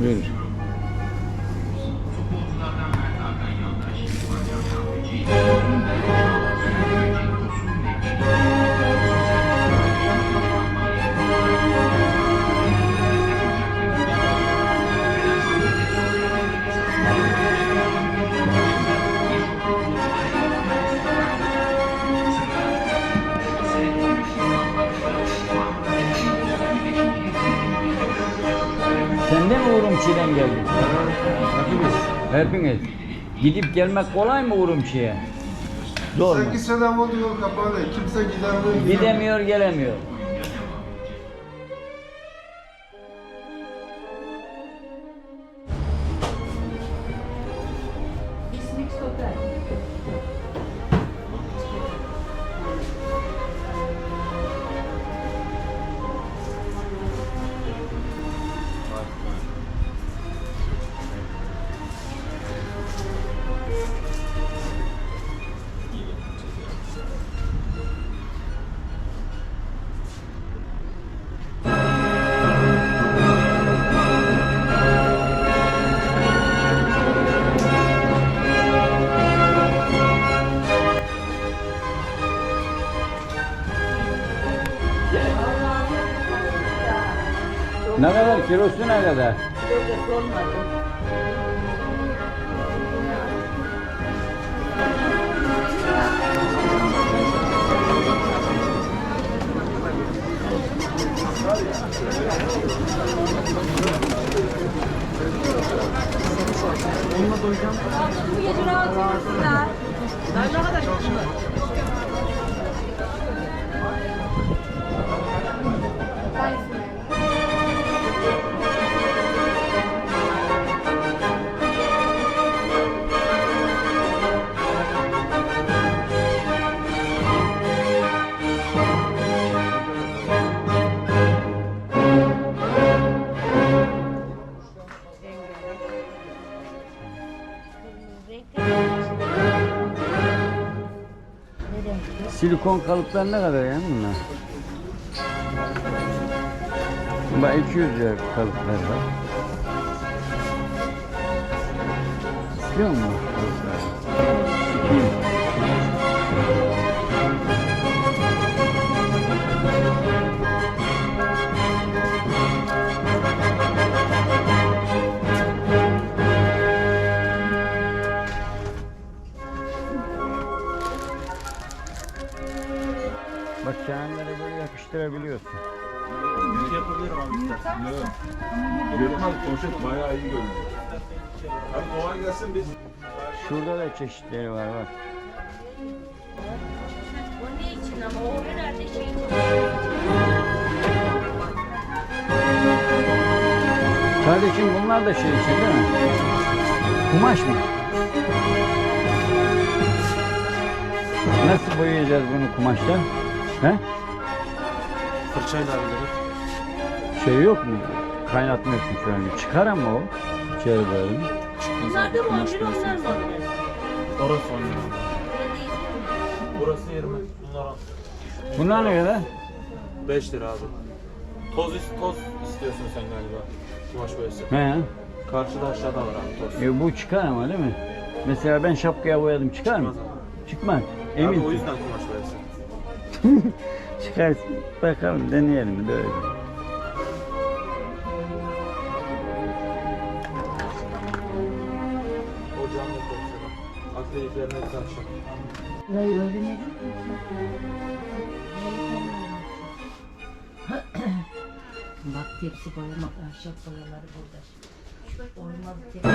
嗯。Eskiden geldik. Hepiniz. Hepiniz. Gidip gelmek kolay mı Urumçi'ye? Zor mu? 8 sene oldu yol kapalı. Kimse gidemiyor. Gidemiyor gelemiyor. Ne kadar kilosu ne kadar? Böyle sormadım. Bu gece rahat uyusunlar. Silikon kalıplar ne kadar yani bunlar? Bak 200 lira kalıplar var. Biliyor musun kalıplar? 200 kenarlara böyle yapıştırabiliyorsun. Bir yapabilirim abi istersen. Evet. Poşet bayağı iyi görünüyor. Abi kolay gelsin biz. Şurada da çeşitleri var bak. O ne için ama o herhalde şey için. Kardeşim bunlar da şey için değil mi? Kumaş mı? Nasıl boyayacağız bunu kumaşta? He? Fırçayla abileri. Şey yok mu? Kaynatmıyorsun şöyle. Çıkar ama o. İçeri böyle. Bunlar da mı 11 onlar mı 11? Orası 10 lira. Burası 20. Bunlar 10. Bunlar ne kadar? 5 lira abi. Toz, is- toz istiyorsun sen galiba. Kumaş boyası. He. Karşıda aşağıda var abi toz. E, bu çıkar ama değil mi? Mesela ben şapkaya boyadım çıkar mı? Çıkmaz. Çıkmaz. Abi Emin. o yüzden kumaş. Çıkar. Bakalım deneyelim böyle. O camlı koysana. Akdeniz hepsi akşam. Hayır öyle ne? Bak tepsi boyama, ahşap boyaları burada. Olmadı tepsi.